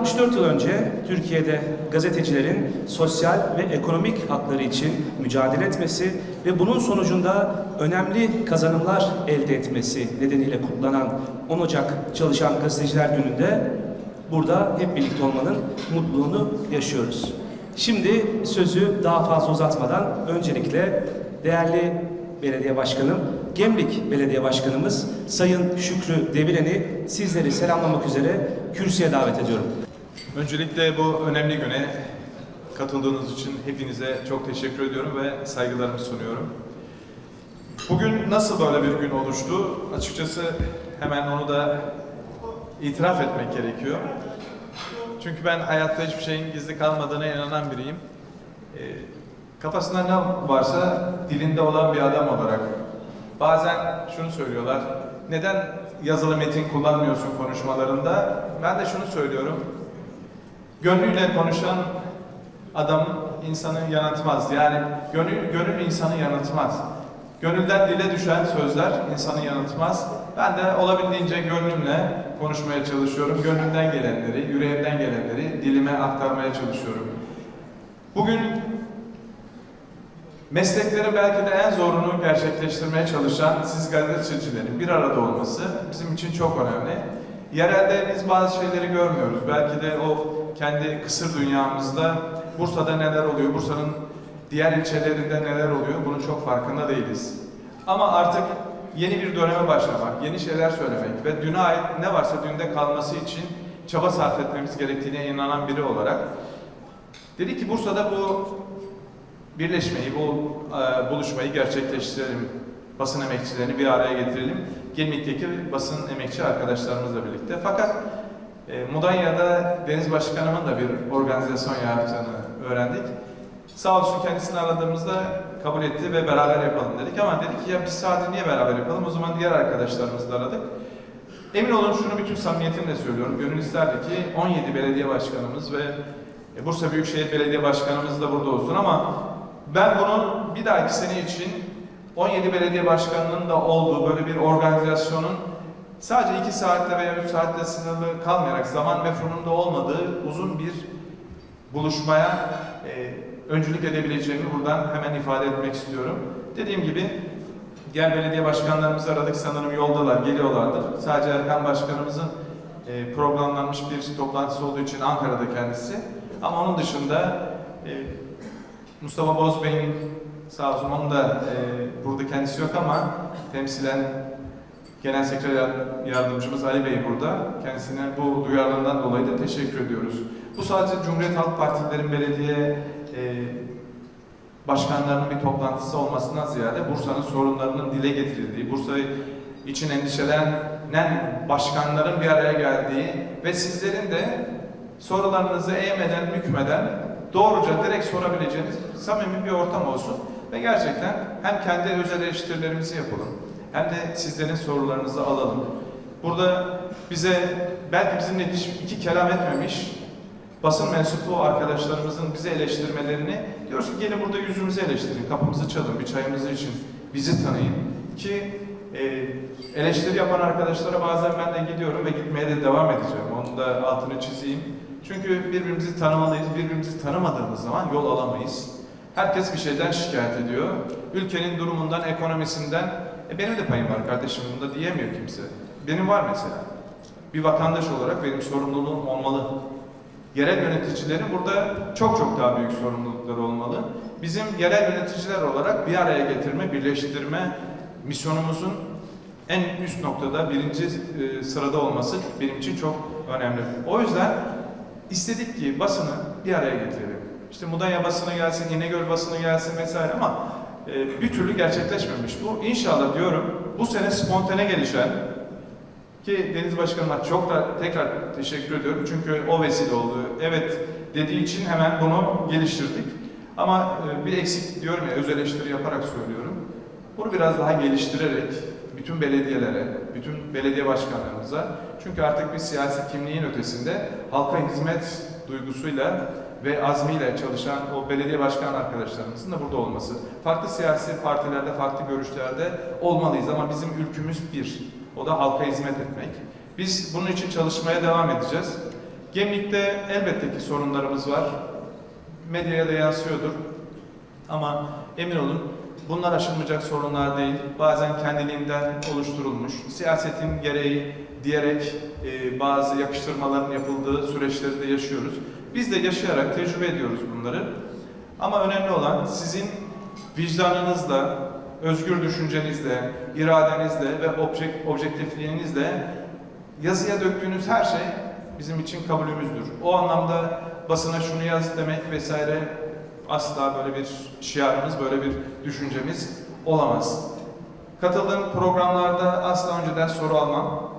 Bundan 64 yıl önce Türkiye'de gazetecilerin sosyal ve ekonomik hakları için mücadele etmesi ve bunun sonucunda önemli kazanımlar elde etmesi nedeniyle kutlanan 10 Ocak Çalışan Gazeteciler Günü'nde burada hep birlikte olmanın mutluluğunu yaşıyoruz. Şimdi sözü daha fazla uzatmadan öncelikle değerli belediye başkanım, Gemlik Belediye Başkanımız Sayın Şükrü Deviren'i sizleri selamlamak üzere kürsüye davet ediyorum. Öncelikle bu önemli güne katıldığınız için hepinize çok teşekkür ediyorum ve saygılarımı sunuyorum. Bugün nasıl böyle bir gün oluştu? Açıkçası hemen onu da itiraf etmek gerekiyor. Çünkü ben hayatta hiçbir şeyin gizli kalmadığına inanan biriyim. Ee, kafasında ne varsa dilinde olan bir adam olarak. Bazen şunu söylüyorlar, neden yazılı metin kullanmıyorsun konuşmalarında? Ben de şunu söylüyorum, gönlüyle konuşan adam insanı yanıltmaz. Yani gönül, gönül insanı yanıltmaz. Gönülden dile düşen sözler insanı yanıltmaz. Ben de olabildiğince gönlümle konuşmaya çalışıyorum. Gönlümden gelenleri, yüreğimden gelenleri dilime aktarmaya çalışıyorum. Bugün mesleklerin belki de en zorunu gerçekleştirmeye çalışan siz gazetecilerin bir arada olması bizim için çok önemli. Yerelde biz bazı şeyleri görmüyoruz. Belki de o kendi kısır dünyamızda Bursa'da neler oluyor, Bursa'nın diğer ilçelerinde neler oluyor bunun çok farkında değiliz. Ama artık yeni bir döneme başlamak, yeni şeyler söylemek ve düne ait ne varsa dünde kalması için çaba sarf etmemiz gerektiğine inanan biri olarak dedi ki Bursa'da bu birleşmeyi, bu e, buluşmayı gerçekleştirelim. Basın emekçilerini bir araya getirelim. Gemlik'teki basın emekçi arkadaşlarımızla birlikte. Fakat e, Mudanya'da Deniz Başkanımın da bir organizasyon yaptığını öğrendik. Sağ olsun kendisini aradığımızda kabul etti ve beraber yapalım dedik. Ama dedik ki ya biz sadece niye beraber yapalım? O zaman diğer arkadaşlarımızı da aradık. Emin olun şunu bütün samimiyetimle söylüyorum. Gönül isterdi ki 17 belediye başkanımız ve e, Bursa Büyükşehir Belediye Başkanımız da burada olsun ama ben bunun bir dahaki sene için 17 belediye başkanının da olduğu böyle bir organizasyonun sadece 2 saatte veya 3 saatte sınırlı kalmayarak zaman mefhumunda olmadığı uzun bir buluşmaya e, öncülük edebileceğimi buradan hemen ifade etmek istiyorum. Dediğim gibi diğer belediye başkanlarımızı aradık sanırım yoldalar, geliyorlardır. Sadece Erkan Başkanımızın e, programlanmış bir toplantısı olduğu için Ankara'da kendisi. Ama onun dışında e, Mustafa Bozbey'in sağ olsun onun da e, burada kendisi yok ama temsilen Genel Sekreter Yardımcımız Ali Bey burada. Kendisine bu duyarlılığından dolayı da teşekkür ediyoruz. Bu sadece Cumhuriyet Halk Partilerin belediye e, başkanlarının bir toplantısı olmasından ziyade Bursa'nın sorunlarının dile getirildiği, Bursa için endişelenen başkanların bir araya geldiği ve sizlerin de sorularınızı eğmeden, bükmeden doğruca direkt sorabileceğiniz samimi bir ortam olsun ve gerçekten hem kendi özel eleştirilerimizi yapalım hem de sizlerin sorularınızı alalım. Burada bize belki bizimle hiç iki kelam etmemiş basın mensubu arkadaşlarımızın bize eleştirmelerini diyoruz ki gelin burada yüzümüzü eleştirin, kapımızı çalın, bir çayımızı için bizi tanıyın ki e, eleştiri yapan arkadaşlara bazen ben de gidiyorum ve gitmeye de devam edeceğim. Onu da altını çizeyim. Çünkü birbirimizi tanımalıyız. Birbirimizi tanımadığımız zaman yol alamayız. Herkes bir şeyden şikayet ediyor. Ülkenin durumundan, ekonomisinden. E benim de payım var kardeşim bunda diyemiyor kimse. Benim var mesela. Bir vatandaş olarak benim sorumluluğum olmalı. Yerel yöneticilerin burada çok çok daha büyük sorumlulukları olmalı. Bizim yerel yöneticiler olarak bir araya getirme, birleştirme misyonumuzun en üst noktada birinci e, sırada olması benim için çok önemli. O yüzden istedik ki basını bir araya getirelim. İşte Mudanya basını gelsin, İnegöl basını gelsin vesaire ama e, bir türlü gerçekleşmemiş bu. İnşallah diyorum bu sene spontane gelişen ki Deniz Başkanıma çok da tekrar teşekkür ediyorum çünkü o vesile oldu. Evet dediği için hemen bunu geliştirdik. Ama e, bir eksik diyorum ya öz eleştiri yaparak söylüyorum. Bunu biraz daha geliştirerek bütün belediyelere, bütün belediye başkanlarımıza çünkü artık bir siyasi kimliğin ötesinde halka hizmet duygusuyla ve azmiyle çalışan o belediye başkan arkadaşlarımızın da burada olması. Farklı siyasi partilerde, farklı görüşlerde olmalıyız ama bizim ülkümüz bir. O da halka hizmet etmek. Biz bunun için çalışmaya devam edeceğiz. Gemlik'te elbette ki sorunlarımız var. Medyaya da yansıyordur. Ama emin olun bunlar aşılmayacak sorunlar değil. Bazen kendiliğinden oluşturulmuş, siyasetin gereği diyerek e, bazı yakıştırmaların yapıldığı süreçleri de yaşıyoruz. Biz de yaşayarak tecrübe ediyoruz bunları. Ama önemli olan sizin vicdanınızla, özgür düşüncenizle, iradenizle ve objek, objektifliğinizle yazıya döktüğünüz her şey bizim için kabulümüzdür. O anlamda basına şunu yaz demek vesaire asla böyle bir şiarımız, böyle bir düşüncemiz olamaz. Katıldığım programlarda asla önceden soru almam.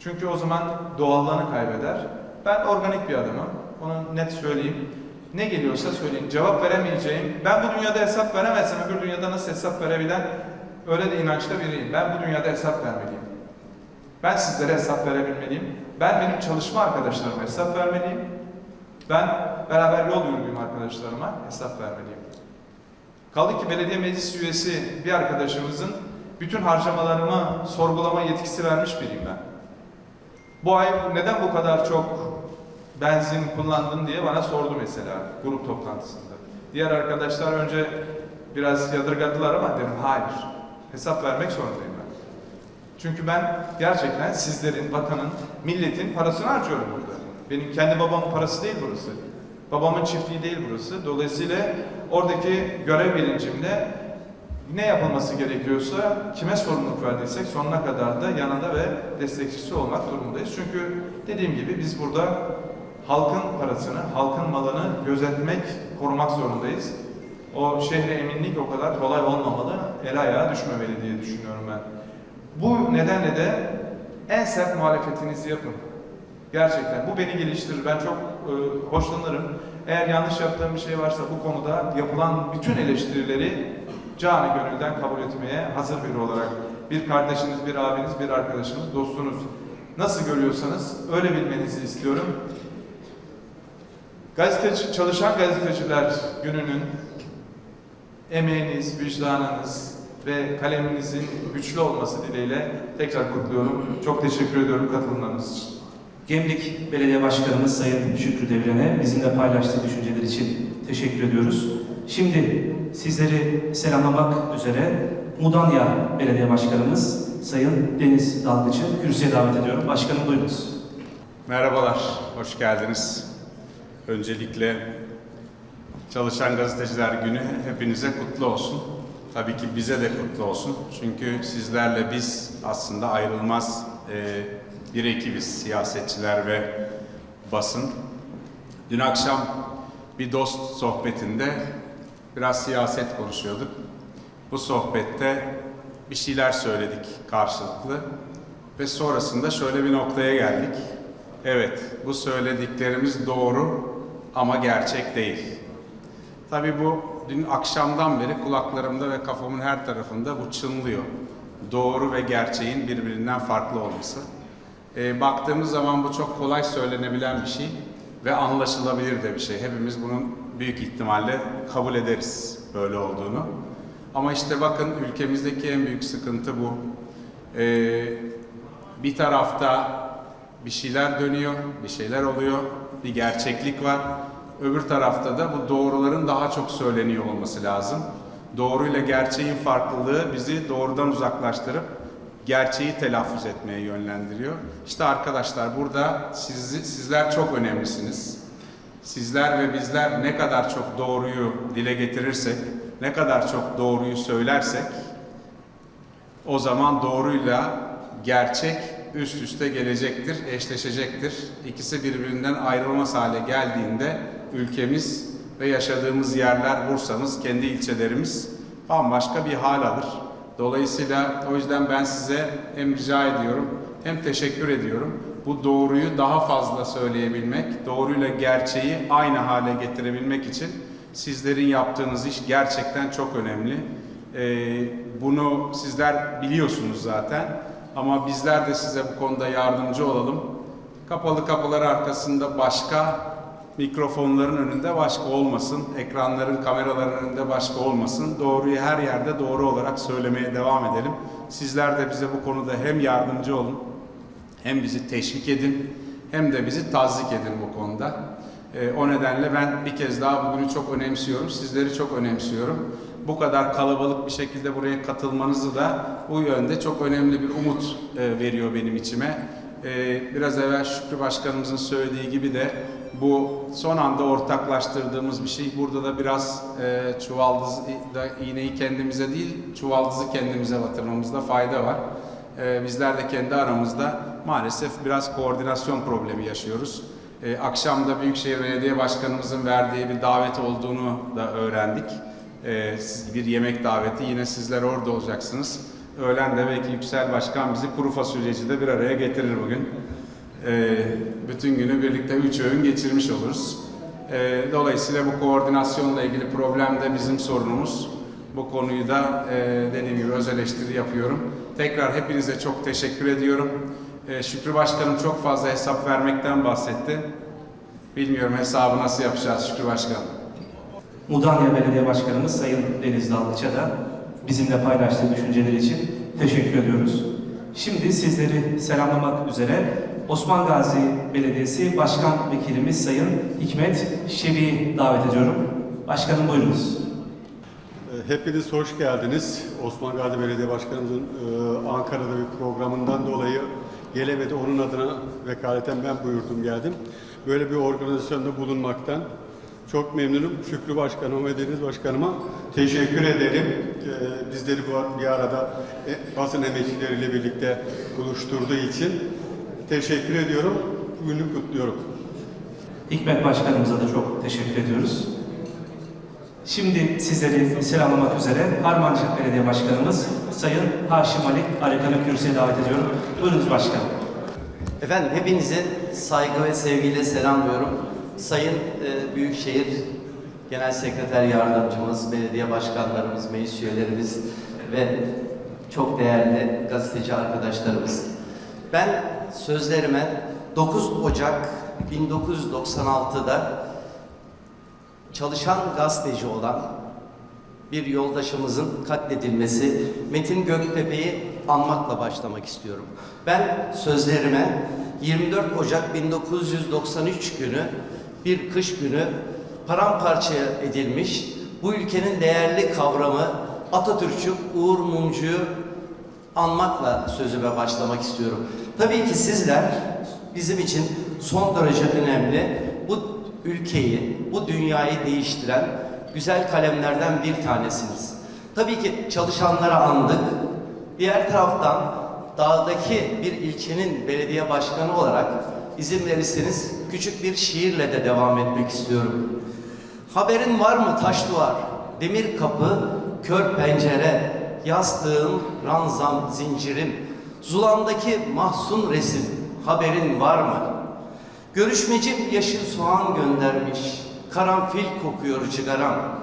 Çünkü o zaman doğallığını kaybeder. Ben organik bir adamım. Onu net söyleyeyim. Ne geliyorsa söyleyin. Cevap veremeyeceğim. Ben bu dünyada hesap veremezsem öbür dünyada nasıl hesap verebilen öyle de inançta biriyim. Ben bu dünyada hesap vermeliyim. Ben sizlere hesap verebilmeliyim. Ben benim çalışma arkadaşlarıma hesap vermeliyim. Ben beraber yol yürüdüğüm arkadaşlarıma hesap vermeliyim. Kaldı ki belediye meclis üyesi bir arkadaşımızın bütün harcamalarımı sorgulama yetkisi vermiş biriyim ben. Bu ay neden bu kadar çok benzin kullandın diye bana sordu mesela grup toplantısında. Diğer arkadaşlar önce biraz yadırgadılar ama dedim hayır. Hesap vermek zorundayım ben. Çünkü ben gerçekten sizlerin, vatanın, milletin parasını harcıyorum burada. Benim kendi babamın parası değil burası. Babamın çiftliği değil burası. Dolayısıyla oradaki görev bilincimde ne yapılması gerekiyorsa kime sorumluluk verdiysek sonuna kadar da yanında ve destekçisi olmak durumundayız. Çünkü dediğim gibi biz burada halkın parasını, halkın malını gözetmek, korumak zorundayız. O şehre eminlik o kadar kolay olmamalı, el ayağa düşmemeli diye düşünüyorum ben. Bu nedenle de en sert muhalefetinizi yapın. Gerçekten bu beni geliştirir. Ben çok e, hoşlanırım. Eğer yanlış yaptığım bir şey varsa bu konuda yapılan bütün eleştirileri canı gönülden kabul etmeye hazır biri olarak bir kardeşiniz, bir abiniz, bir arkadaşınız, dostunuz nasıl görüyorsanız öyle bilmenizi istiyorum. Gazeteci, çalışan gazeteciler gününün emeğiniz, vicdanınız ve kaleminizin güçlü olması dileğiyle tekrar kutluyorum. Çok teşekkür ediyorum katılımlarınız için. Gemlik Belediye Başkanımız Sayın Şükrü Devren'e bizimle paylaştığı düşünceler için teşekkür ediyoruz. Şimdi sizleri selamlamak üzere Mudanya Belediye Başkanımız Sayın Deniz Dalgıç'ı kürsüye davet ediyorum. Başkanım buyurunuz. Merhabalar, hoş geldiniz. Öncelikle Çalışan Gazeteciler Günü hepinize kutlu olsun. Tabii ki bize de kutlu olsun. Çünkü sizlerle biz aslında ayrılmaz e, bir ekibiz, siyasetçiler ve basın. Dün akşam bir dost sohbetinde biraz siyaset konuşuyorduk. Bu sohbette bir şeyler söyledik karşılıklı ve sonrasında şöyle bir noktaya geldik. Evet, bu söylediklerimiz doğru ama gerçek değil. Tabii bu dün akşamdan beri kulaklarımda ve kafamın her tarafında bu çınlıyor. Doğru ve gerçeğin birbirinden farklı olması. Ee, baktığımız zaman bu çok kolay söylenebilen bir şey ve anlaşılabilir de bir şey. Hepimiz bunun büyük ihtimalle kabul ederiz böyle olduğunu. Ama işte bakın ülkemizdeki en büyük sıkıntı bu. Ee, bir tarafta bir şeyler dönüyor, bir şeyler oluyor, bir gerçeklik var. Öbür tarafta da bu doğruların daha çok söyleniyor olması lazım. Doğruyla gerçeğin farklılığı bizi doğrudan uzaklaştırıp gerçeği telaffuz etmeye yönlendiriyor. İşte arkadaşlar burada siz, sizler çok önemlisiniz. Sizler ve bizler ne kadar çok doğruyu dile getirirsek, ne kadar çok doğruyu söylersek o zaman doğruyla gerçek üst üste gelecektir, eşleşecektir. İkisi birbirinden ayrılmaz hale geldiğinde ülkemiz ve yaşadığımız yerler, Bursa'mız, kendi ilçelerimiz bambaşka bir hal alır. Dolayısıyla o yüzden ben size hem rica ediyorum hem teşekkür ediyorum. Bu doğruyu daha fazla söyleyebilmek, doğruyla gerçeği aynı hale getirebilmek için sizlerin yaptığınız iş gerçekten çok önemli. Ee, bunu sizler biliyorsunuz zaten ama bizler de size bu konuda yardımcı olalım. Kapalı kapılar arkasında başka, mikrofonların önünde başka olmasın, ekranların, kameraların önünde başka olmasın. Doğruyu her yerde doğru olarak söylemeye devam edelim. Sizler de bize bu konuda hem yardımcı olun, hem bizi teşvik edin, hem de bizi tazik edin bu konuda. E, o nedenle ben bir kez daha bugünü çok önemsiyorum. Sizleri çok önemsiyorum. Bu kadar kalabalık bir şekilde buraya katılmanızı da bu yönde çok önemli bir umut e, veriyor benim içime. E, biraz evvel Şükrü Başkanımızın söylediği gibi de bu son anda ortaklaştırdığımız bir şey. Burada da biraz e, çuvaldızda iğneyi kendimize değil, çuvaldızı kendimize batırmamızda fayda var. E, bizler de kendi aramızda maalesef biraz koordinasyon problemi yaşıyoruz. E, akşam da Büyükşehir Belediye Başkanımızın verdiği bir davet olduğunu da öğrendik. E, bir yemek daveti, yine sizler orada olacaksınız. Öğlen de belki Yüksel Başkan bizi kuru fasulyecide bir araya getirir bugün. E, bütün günü birlikte üç öğün geçirmiş oluruz. E, dolayısıyla bu koordinasyonla ilgili problem de bizim sorunumuz. Bu konuyu da e, dediğim gibi öz eleştiri yapıyorum. Tekrar hepinize çok teşekkür ediyorum. E, Şükrü Başkanım çok fazla hesap vermekten bahsetti. Bilmiyorum hesabı nasıl yapacağız Şükrü Başkanım. Mudanya Belediye Başkanımız Sayın Deniz Dalgıç'a da bizimle paylaştığı düşünceler için teşekkür ediyoruz. Şimdi sizleri selamlamak üzere Osman Gazi Belediyesi Başkan Vekilimiz Sayın Hikmet Şebi'yi davet ediyorum. Başkanım buyurunuz. Hepiniz hoş geldiniz. Osman Gazi Belediye Başkanımızın e, Ankara'da bir programından dolayı gelemedi. Onun adına vekaleten ben buyurdum geldim. Böyle bir organizasyonda bulunmaktan çok memnunum. Şükrü Başkanıma ve Deniz Başkanıma teşekkür ederim. E, bizleri bu bir arada e, basın emekçileriyle birlikte buluşturduğu için teşekkür ediyorum. Günü kutluyorum. Hikmet Başkanımıza da çok teşekkür ediyoruz. Şimdi sizleri selamlamak üzere Harmancık Belediye Başkanımız Sayın Haşim Ali Arıkan'ı kürsüye davet ediyorum. Buyurunuz başkanım. Efendim hepinizi saygı ve sevgiyle selamlıyorum. Sayın e, Büyükşehir Genel Sekreter Yardımcımız, belediye başkanlarımız, meclis üyelerimiz ve çok değerli gazeteci arkadaşlarımız. Ben sözlerime 9 Ocak 1996'da çalışan gazeteci olan bir yoldaşımızın katledilmesi Metin Göktepe'yi anmakla başlamak istiyorum. Ben sözlerime 24 Ocak 1993 günü bir kış günü paramparça edilmiş bu ülkenin değerli kavramı Atatürkçü Uğur Mumcu'yu anmakla sözüme başlamak istiyorum. Tabii ki sizler bizim için son derece önemli bu ülkeyi, bu dünyayı değiştiren güzel kalemlerden bir tanesiniz. Tabii ki çalışanlara andık. Diğer taraftan dağdaki bir ilçenin belediye başkanı olarak izin verirseniz küçük bir şiirle de devam etmek istiyorum. Haberin var mı taş duvar, demir kapı, kör pencere, yastığım, ranzam, zincirim, zulandaki mahzun resim, haberin var mı? Görüşmecim yeşil soğan göndermiş, karanfil kokuyor cigaram.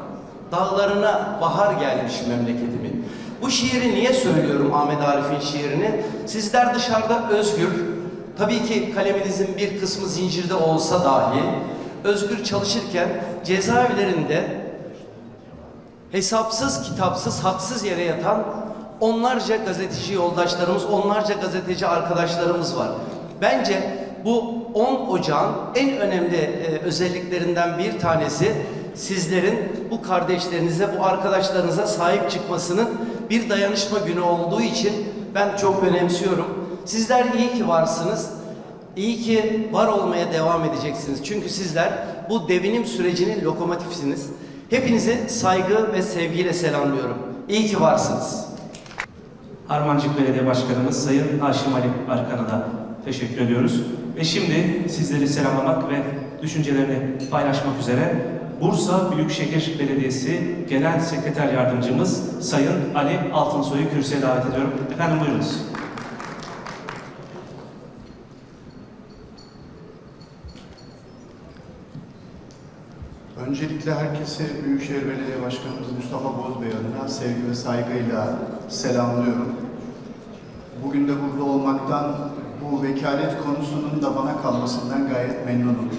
Dağlarına bahar gelmiş memleketimin. Bu şiiri niye söylüyorum Ahmet Arif'in şiirini? Sizler dışarıda özgür, tabii ki kaleminizin bir kısmı zincirde olsa dahi, özgür çalışırken cezaevlerinde hesapsız, kitapsız, haksız yere yatan onlarca gazeteci yoldaşlarımız, onlarca gazeteci arkadaşlarımız var. Bence bu 10 Ocağın en önemli e, özelliklerinden bir tanesi sizlerin bu kardeşlerinize, bu arkadaşlarınıza sahip çıkmasının bir dayanışma günü olduğu için ben çok önemsiyorum. Sizler iyi ki varsınız. İyi ki var olmaya devam edeceksiniz. Çünkü sizler bu devinim sürecinin lokomotifsiniz. Hepinizi saygı ve sevgiyle selamlıyorum. İyi ki varsınız. Harmancık Belediye Başkanımız Sayın Haşim Ali Arıkan'a da teşekkür ediyoruz. Ve şimdi sizleri selamlamak ve düşüncelerini paylaşmak üzere Bursa Büyükşehir Belediyesi Genel Sekreter Yardımcımız Sayın Ali Altınsoy'u kürsüye davet ediyorum. Efendim buyurunuz. Öncelikle herkese Büyükşehir Belediye Başkanımız Mustafa Bozbey adına sevgi ve saygıyla selamlıyorum. Bugün de burada olmaktan, bu vekalet konusunun da bana kalmasından gayet memnunum.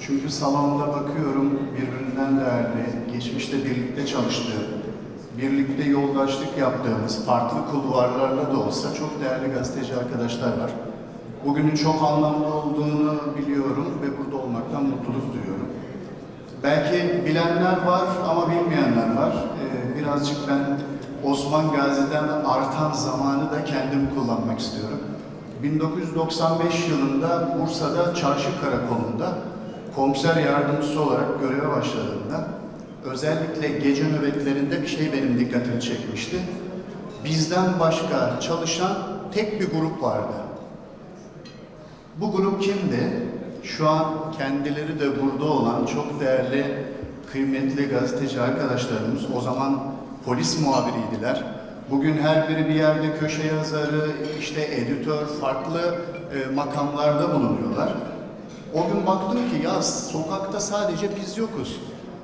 Çünkü salonda bakıyorum birbirinden değerli, geçmişte birlikte çalıştığım, birlikte yoldaşlık yaptığımız, farklı kulvarlarla da olsa çok değerli gazeteci arkadaşlar var. Bugünün çok anlamlı olduğunu biliyorum ve burada olmaktan mutluluk duyuyorum. Belki bilenler var ama bilmeyenler var. Ee, birazcık ben Osman Gazi'den artan zamanı da kendim kullanmak istiyorum. 1995 yılında Bursa'da Çarşı Karakolu'nda komiser yardımcısı olarak göreve başladığımda özellikle gece nöbetlerinde bir şey benim dikkatimi çekmişti. Bizden başka çalışan tek bir grup vardı. Bu grup kimdi? Şu an kendileri de burada olan çok değerli, kıymetli gazeteci arkadaşlarımız o zaman polis muhabiriydiler. Bugün her biri bir yerde köşe yazarı, işte editör, farklı e, makamlarda bulunuyorlar. O gün baktım ki ya sokakta sadece biz yokuz.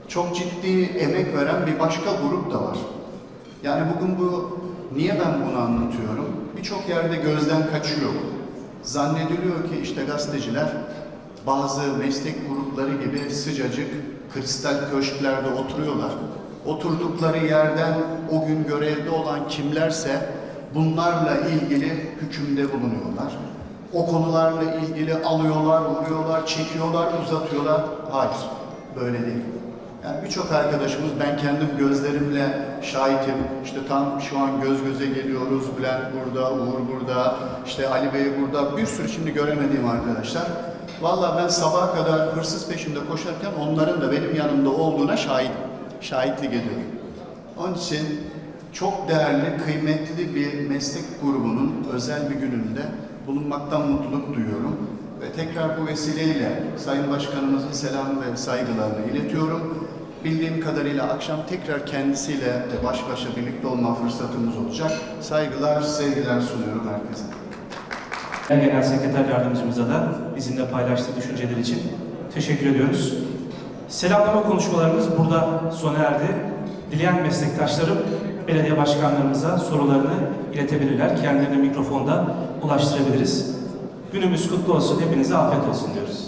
Çok ciddi emek veren bir başka grup da var. Yani bugün bu, niye ben bunu anlatıyorum? Birçok yerde gözden kaçıyor. Zannediliyor ki işte gazeteciler bazı meslek grupları gibi sıcacık kristal köşklerde oturuyorlar. Oturdukları yerden o gün görevde olan kimlerse bunlarla ilgili hükümde bulunuyorlar. O konularla ilgili alıyorlar, vuruyorlar, çekiyorlar, uzatıyorlar. Hayır, böyle değil. Yani birçok arkadaşımız, ben kendim gözlerimle şahitim. İşte tam şu an göz göze geliyoruz. Bülent burada, Uğur burada, işte Ali Bey burada. Bir sürü şimdi göremediğim arkadaşlar. Vallahi ben sabaha kadar hırsız peşinde koşarken onların da benim yanımda olduğuna şahit, şahitlik ediyorum. Onun için çok değerli, kıymetli bir meslek grubunun özel bir gününde bulunmaktan mutluluk duyuyorum. Ve tekrar bu vesileyle Sayın Başkanımızın selam ve saygılarını iletiyorum. Bildiğim kadarıyla akşam tekrar kendisiyle baş başa birlikte olma fırsatımız olacak. Saygılar, sevgiler sunuyorum herkese. Genel Sekreter Yardımcımıza da bizimle paylaştığı düşünceler için teşekkür ediyoruz. Selamlama konuşmalarımız burada sona erdi. Dileyen meslektaşlarım belediye başkanlarımıza sorularını iletebilirler. Kendilerine mikrofonda ulaştırabiliriz. Günümüz kutlu olsun. Hepinize afiyet olsun diyoruz.